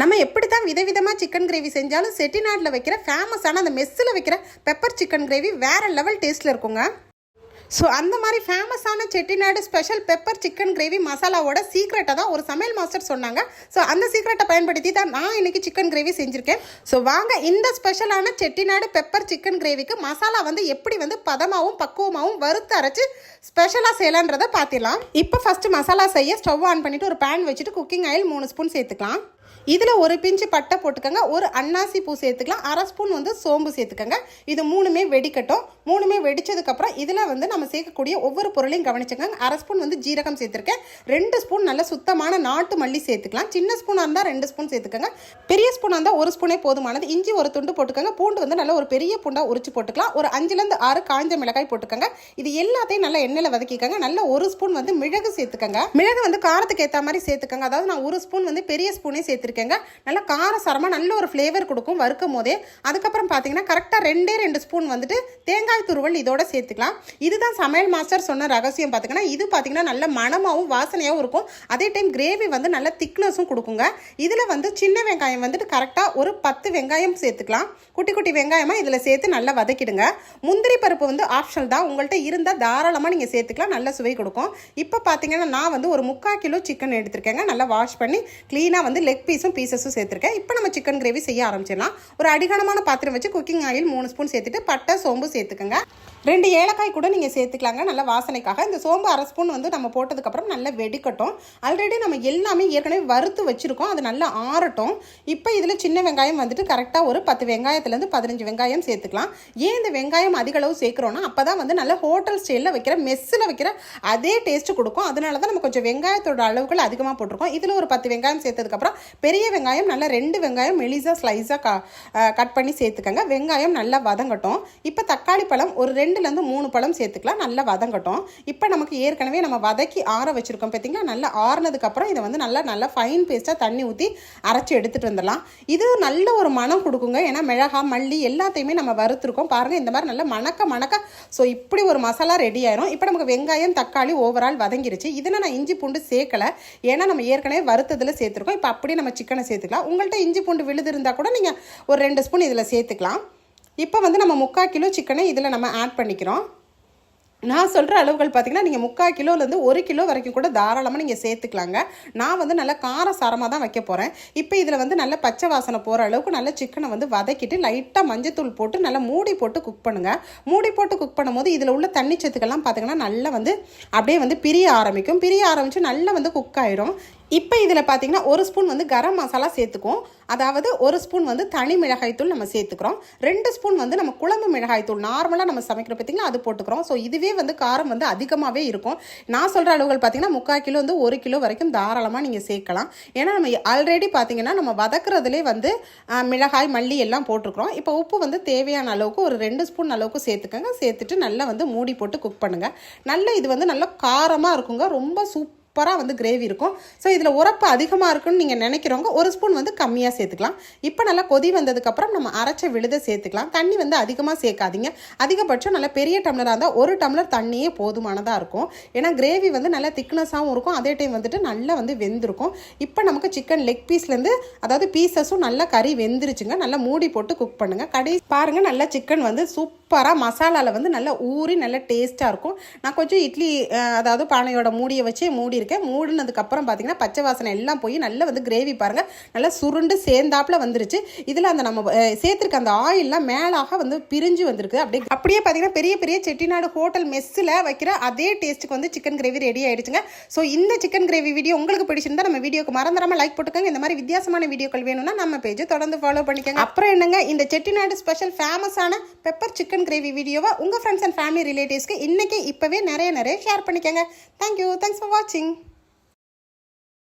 நம்ம எப்படி தான் விதவிதமாக சிக்கன் கிரேவி செஞ்சாலும் செட்டிநாட்டில் வைக்கிற ஃபேமஸான அந்த மெஸ்ஸில் வைக்கிற பெப்பர் சிக்கன் கிரேவி வேறு லெவல் டேஸ்ட்டில் இருக்குங்க. ஸோ அந்த மாதிரி ஃபேமஸான Chettinad special pepper chicken gravy மசாலாவோட சீக்ரெட்டை தான் ஒரு சமையல் மாஸ்டர் சொன்னாங்க. ஸோ அந்த சீக்ரெட்டை பயன்படுத்தி தான் நான் இன்றைக்கி சிக்கன் கிரேவி செஞ்சுருக்கேன். ஸோ வாங்க இந்த ஸ்பெஷலான செட்டிநாடு பெப்பர் சிக்கன் கிரேவிக்கு மசாலா வந்து எப்படி வந்து பதமாகவும் பக்குவமாகவும் வறுத்து அரைச்சு ஸ்பெஷலாக செய்யலான்றதை பார்த்திடலாம். இப்போ ஃபஸ்ட்டு மசாலா செய்ய ஸ்டவ் ஆன் பண்ணிவிட்டு ஒரு பேன் வச்சுட்டு குக்கிங் ஆயில் மூணு ஸ்பூன் சேர்த்துக்கலாம். இதில் ஒரு பிஞ்சு பட்டை போட்டுக்கோங்க. ஒரு அன்னாசி பூ சேர்த்துக்கலாம். அரை ஸ்பூன் வந்து சோம்பு சேர்த்துக்கோங்க. இது மூணுமே வெடிக்கட்டும். மூணுமே வெடிச்சதுக்கப்புறம் இதில் வந்து நம்ம சேர்க்கக்கூடிய ஒவ்வொரு பொருளையும் கவனிச்சுக்கோங்க. அரை ஸ்பூன் வந்து ஜீரகம் சேர்த்துருக்கேன். ரெண்டு ஸ்பூன் நல்ல சுத்தமான நாட்டு மல்லி சேர்த்துக்கலாம். சின்ன ஸ்பூனாக இருந்தால் ரெண்டு ஸ்பூன் சேர்த்துக்கோங்க. பெரிய ஸ்பூனாக இருந்தால் ஒரு ஸ்பூனே போதுமானது. இஞ்சி ஒரு துண்டு போட்டுக்கோங்க. பூண்டு வந்து நல்ல ஒரு பெரிய பூண்டாக உரிச்சு போட்டுக்கலாம். ஒரு அஞ்சுலேருந்து ஆறு காஞ்ச மிளகாய் போட்டுக்கோங்க. இது எல்லாத்தையும் நல்லா எண்ணெயில் வதக்கிக்கோங்க. நல்ல ஒரு ஸ்பூன் வந்து மிளகு சேர்த்துக்கோங்க. மிளகு வந்து காரத்துக்கு ஏற்ற மாதிரி சேர்த்துக்கோங்க. அதாவது நான் ஒரு ஸ்பூன் வந்து பெரிய ஸ்பூனே சேர்த்துருக்கேன். சேர்த்துருக்கேங்க நல்லா காரசாரமாக நல்ல ஒரு ஃப்ளேவர் கொடுக்கும் வறுக்கும் போதே. அதுக்கப்புறம் பார்த்தீங்கன்னா கரெக்டாக ரெண்டே ரெண்டு ஸ்பூன் வந்துட்டு தேங்காய் துருவல் இதோட சேர்த்துக்கலாம். இதுதான் சமையல் மாஸ்டர் சொன்ன ரகசியம் பார்த்தீங்கன்னா இது பார்த்தீங்கன்னா நல்ல மணமாகவும் வாசனையாகவும் இருக்கும். அதே டைம் கிரேவி வந்து நல்ல திக்னஸும் கொடுக்குங்க. இதில் வந்து சின்ன வெங்காயம் வந்துட்டு கரெக்டாக ஒரு பத்து வெங்காயம் சேர்த்துக்கலாம். குட்டி குட்டி வெங்காயமாக இதில் சேர்த்து நல்லா வதக்கிடுங்க. முந்திரி பருப்பு வந்து ஆப்ஷனல் தான். உங்கள்கிட்ட இருந்தால் தாராளமாக நீங்கள் சேர்த்துக்கலாம். நல்ல சுவை கொடுக்கும். இப்போ பார்த்தீங்கன்னா நான் வந்து ஒரு முக்கால் கிலோ சிக்கன் எடுத்திருக்கேங்க. நல்லா வாஷ் பண்ணி க்ளீனாக வந்து லெக் பீஸ் பீஸும் பீசஸும் சேர்த்துருக்கேன். இப்போ நம்ம சிக்கன் கிரேவி செய்ய ஆரம்பிச்சிடலாம். ஒரு அடிகனமான பாத்திரம் வச்சு குக்கிங் ஆயில் மூணு ஸ்பூன் சேர்த்துட்டு பட்டை சோம்பு சேர்த்துக்கோங்க. ரெண்டு ஏலக்காய் கூட நீங்கள் சேர்த்துக்கலாங்க. நல்ல வாசனைக்காக. இந்த சோம்பு அரை ஸ்பூன் வந்து நம்ம போட்டதுக்கப்புறம் நல்லா வெடிக்கட்டும். ஆல்ரெடி நம்ம எல்லாமே ஏற்கனவே வறுத்து வச்சுருக்கோம். அது நல்லா ஆறட்டும். இப்போ இதில் சின்ன வெங்காயம் வந்துட்டு கரெக்டாக ஒரு பத்து வெங்காயத்துலேருந்து பதினஞ்சு வெங்காயம் சேர்த்துக்கலாம். ஏன் இந்த வெங்காயம் அதிக அளவு சேர்க்குறோன்னா அப்போ தான் வந்து நல்ல ஹோட்டல் ஸ்டைலில் வைக்கிற மெஸ்ஸில் வைக்கிற அதே டேஸ்ட்டு கொடுக்கும். அதனால தான் நம்ம கொஞ்சம் வெங்காயத்தோட அளவுகள் அதிகமாக போட்டிருக்கோம். இதில் ஒரு பத்து வெங்காயம் சேர்த்ததுக்கப்புறம் பெரிய வெங்காயம் நல்லா ரெண்டு வெங்காயம் மெலிசாக ஸ்லைஸாக கட் பண்ணி சேர்த்துக்கங்க. வெங்காயம் நல்லா வதங்கட்டும். இப்போ தக்காளி பழம் ஒரு ரெண்டுலேருந்து மூணு பழம் சேர்த்துக்கலாம். நல்லா வதங்கட்டும். இப்போ நமக்கு ஏற்கனவே நம்ம வதக்கி ஆற வச்சுருக்கோம் பார்த்திங்களா நல்லா ஆறுனதுக்கப்புறம் இதை வந்து நல்லா நல்லா ஃபைன் பேஸ்ட்டாக தண்ணி ஊற்றி அரைச்சி எடுத்துகிட்டு வந்துடலாம். இது நல்ல ஒரு மனம் கொடுக்குங்க. ஏன்னா மிளகா மல்லி எல்லாத்தையுமே நம்ம வறுத்துருக்கோம். பாருங்கள் இந்த மாதிரி நல்லா மணக்க மணக்க. ஸோ இப்படி ஒரு மசாலா ரெடி ஆயிரும். இப்போ நமக்கு வெங்காயம் தக்காளி ஓவரால் வதங்கிருச்சு. இதில் நான் இஞ்சி பூண்டு சேர்க்கலை. ஏன்னா நம்ம ஏற்கனவே வறுத்ததில் சேர்த்துருக்கோம். இப்போ அப்படியே நம்ம சிக்கனை சேர்த்துக்கலாம். உங்கள்கிட்ட இஞ்சி பூண்டு விழுது இருந்தால் கூட நீங்கள் ஒரு ரெண்டு ஸ்பூன் இதில் சேர்த்துக்கலாம். இப்போ வந்து நம்ம முக்கால் கிலோ சிக்கனை இதில் நம்ம ஆட் பண்ணிக்கிறோம். நான் சொல்கிற அளவுகள் பார்த்தீங்கன்னா நீங்கள் முக்கால் கிலோலேருந்து ஒரு கிலோ வரைக்கும் கூட தாராளமாக நீங்கள் சேர்த்துக்கலாங்க. நான் வந்து நல்லா கார சாரமாக தான் வைக்க போகிறேன். இப்போ இதில் வந்து நல்ல பச்சை வாசனை போகிற அளவுக்கு நல்ல சிக்கனை வந்து வதக்கிட்டு லைட்டாக மஞ்சத்தூள் போட்டு நல்லா மூடி போட்டு குக் பண்ணுங்கள் மூடி போட்டு குக் பண்ணும்போது இதில் உள்ள தண்ணி சத்துக்கெல்லாம் பார்த்தீங்கன்னா நல்லா வந்து அப்படியே வந்து பிரிய ஆரம்பிக்கும். பிரிய ஆரம்பித்து நல்லா வந்து குக் ஆயிரும். இப்போ இதில் பார்த்தீங்கன்னா ஒரு ஸ்பூன் வந்து கரம் மசாலா சேர்த்துக்கும் அதாவது ஒரு ஸ்பூன் வந்து தனி மிளகாய்த்தூள் நம்ம சேர்த்துக்கிறோம். ரெண்டு ஸ்பூன் வந்து நம்ம குழம்பு மிளகாய்த்தூள் நார்மலாக நம்ம சமைக்கிறோம் பார்த்தீங்களா அது போட்டுக்கிறோம். ஸோ இதுவே வந்து காரம் வந்து அதிகமாகவே இருக்கும். நான் சொல்கிற அளவுகள் பார்த்தீங்கன்னா முக்கால் கிலோ வந்து ஒரு கிலோ வரைக்கும் தாராளமாக நீங்கள் சேர்க்கலாம். ஏன்னா நம்ம ஆல்ரெடி பார்த்திங்கன்னா நம்ம வதக்குறதுலே வந்து மிளகாய் மல்லி எல்லாம் போட்டிருக்கிறோம் இப்போ உப்பு வந்து தேவையான அளவுக்கு ஒரு ரெண்டு ஸ்பூன் அளவுக்கு சேர்த்துக்கோங்க. சேர்த்துட்டு நல்லா வந்து மூடி போட்டு குக் பண்ணுங்கள் நல்ல இது வந்து நல்லா காரமாக இருக்குங்க. ரொம்ப சூப்பர் சூப்பராக வந்து கிரேவி இருக்கும். ஸோ இதில் உரப்பு அதிகமாக இருக்குன்னு நீங்கள் நினைக்கிறவங்க ஒரு ஸ்பூன் வந்து கம்மியாக சேர்த்துக்கலாம். இப்போ நல்லா கொதி வந்ததுக்கப்புறம் நம்ம அரைச்ச விழுதை சேர்த்துக்கலாம். தண்ணி வந்து அதிகமாக சேர்க்காதீங்க. அதிகபட்சம் நல்லா பெரிய டம்ளராக இருந்தால் ஒரு டம்ளர் தண்ணியே போதுமானதாக இருக்கும். ஏன்னா கிரேவி வந்து நல்லா திக்னஸாகவும் இருக்கும். அதே டைம் வந்துட்டு நல்லா வந்து வெந்திருக்கும். இப்போ நமக்கு சிக்கன் லெக் பீஸ்லேருந்து அதாவது பீசஸும் நல்லா கறி வெந்துருச்சுங்க. நல்லா மூடி போட்டு குக் பண்ணுங்கள் கடைசி பாருங்கள் நல்லா சிக்கன் வந்து சூப்பராக மசாலாவில் வந்து நல்லா ஊறி நல்லா டேஸ்ட்டாக இருக்கும். நான் கொஞ்சம் இட்லி அதாவது பானையோட மூடியை வச்சு மூடி இருக்கேன். மூடினதுக்கப்புறம் பார்த்தீங்கன்னா பச்சை வாசனை எல்லாம் போய் நல்லா வந்து கிரேவி பாருங்கள் நல்லா சுருண்டு சேர்ந்தாப்புல வந்துருச்சு. இதில் அந்த நம்ம சேர்த்துருக்க அந்த ஆயில்லாம் மேலாக வந்து பிரிஞ்சு வந்திருக்கு அப்படியே அப்படியே பார்த்தீங்கன்னா பெரிய பெரிய செட்டிநாடு ஹோட்டல் மெஸ்ஸில் வைக்கிற அதே டேஸ்ட்டுக்கு வந்து சிக்கன் கிரேவி ரெடி ஆயிடுச்சுங்க. ஸோ இந்த சிக்கன் கிரேவி வீடியோ உங்களுக்கு பிடிச்சிருந்தா நம்ம வீடியோக்கு மறந்துடாமல் லைக் போட்டுக்கோங்க. இந்த மாதிரி வித்தியாசமான வீடியோக்கள் வேணும்னா நம்ம பேஜை தொடர்ந்து ஃபாலோ பண்ணிக்கோங்க. அப்புறம் என்னங்க? இந்த செட்டிநாடு ஸ்பெஷல் ஃபேமஸான பெப்பர் சிக்கன் கிரேவி வீடியோவை உங்கள் ஃப்ரெண்ட்ஸ் அண்ட் ஃபேமிலி ரிலேட்டிவ்ஸ்க்கு இன்றைக்கி இப்போவே நிறைய நிறைய ஷேர் பண்ணிக்கோங்க. தேங்க்யூ தேங்க்ஸ் ஃபார் வாட்சிங்